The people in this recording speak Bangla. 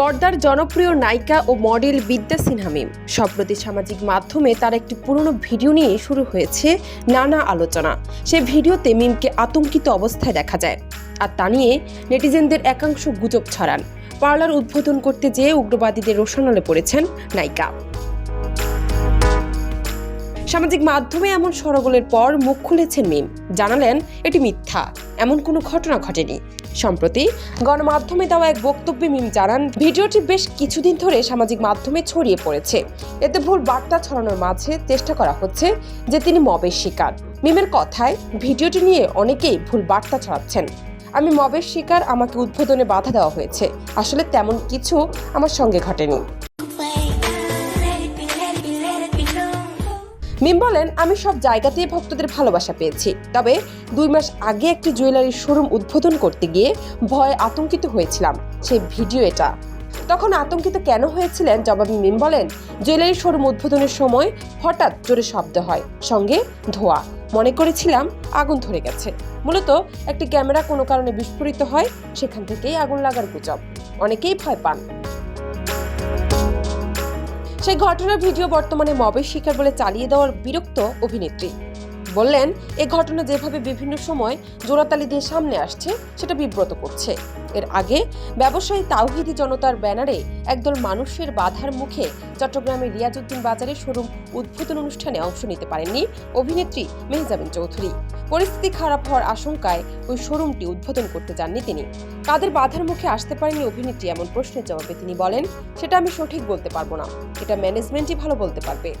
পর্দার জনপ্রিয় নায়িকা ও মডেল বিদ্যা সিনহা মিম। সম্প্রতি সামাজিক মাধ্যমে তার একটি পুরনো ভিডিও নিয়ে শুরু হয়েছে নানা আলোচনা। সে ভিডিওতে মিমকে আতঙ্কিত অবস্থায় দেখা যায়। আর তা নিয়ে নেটিজেনদের একাংশ গুজব ছড়ান। পার্লার উদ্বোধন করতে যেয়ে উগ্রবাদীদের রোশানলে পড়েছেন নায়িকা। সামাজিক মাধ্যমে এমন সরগোলের পর মুখ খুলেছেন মিম। জানালেন, এটি মিথ্যা। এমন কোনো ঘটনা ঘটেনি। সম্প্রতি গণমাধ্যমে দেওয়া এক বক্তব্যে মিম জানান, ভিডিওটি বেশ কিছুদিন ধরে সামাজিক মাধ্যমে ছড়িয়ে পড়েছে। এতে ভুল বার্তা ছড়ানোর মাঝে চেষ্টা করা হচ্ছে যে তিনি মবের শিকার। মিমের কথায়, ভিডিওটি নিয়ে অনেকেই ভুল বার্তা ছড়াচ্ছেন। আমি মবের শিকার, আমাকে উদ্বোধনে বাধা দেওয়া হয়েছে। আসলে তেমন কিছু আমার সঙ্গে ঘটেনি। মিম বলেন, আমি সব জায়গাতেই ভক্তদের ভালোবাসা পেয়েছি। তবে দুই মাস আগে একটি জুয়েলারির শোরুম উদ্বোধন করতে গিয়ে ভয়ে আতঙ্কিত হয়েছিলাম সেই ভিডিও এটা। তখন আতঙ্কিত কেন হয়েছিলেন? জবাবে মিম বলেন, জুয়েলারি শোরুম উদ্বোধনের সময় হঠাৎ জোরে শব্দ হয়, সঙ্গে ধোয়া। মনে করেছিলাম আগুন ধরে গেছে। মূলত একটি ক্যামেরা কোনো কারণে বিস্ফোরিত হয়, সেখান থেকেই আগুন লাগার গুজব। অনেকেই ভয় পান। সেই ঘটনার ভিডিও বর্তমানে মবের শিকার বলে চালিয়ে দেওয়ার বিরক্ত অভিনেত্রী। বললেন, এ ঘটনা যেভাবে বিভিন্ন সময় জোড়াতালি দিয়ে সামনে আসছে, সেটা বিব্রত করছে। এর আগে ব্যবসায়ী তাওহিদি জনতার ব্যানারে একদল মানুষের বাধার মুখে চট্টগ্রামের রিয়াজউদ্দিন বাজারে শোরুম উদ্বোধন অনুষ্ঠানে অংশ নিতে পারেননি অভিনেত্রী মেহজাবিন চৌধুরী। পরিস্থিতি খারাপ হওয়ার আশঙ্কায় ওই শোরুমটি উদ্বোধন করতে যাননি তিনি। কাদের বাধার মুখে আসতে পারেননি অভিনেত্রী এমন প্রশ্নের জবাবে তিনি বলেন, সেটা আমি সঠিক বলতে পারব না। এটা ম্যানেজমেন্টই ভালো বলতে পারবে।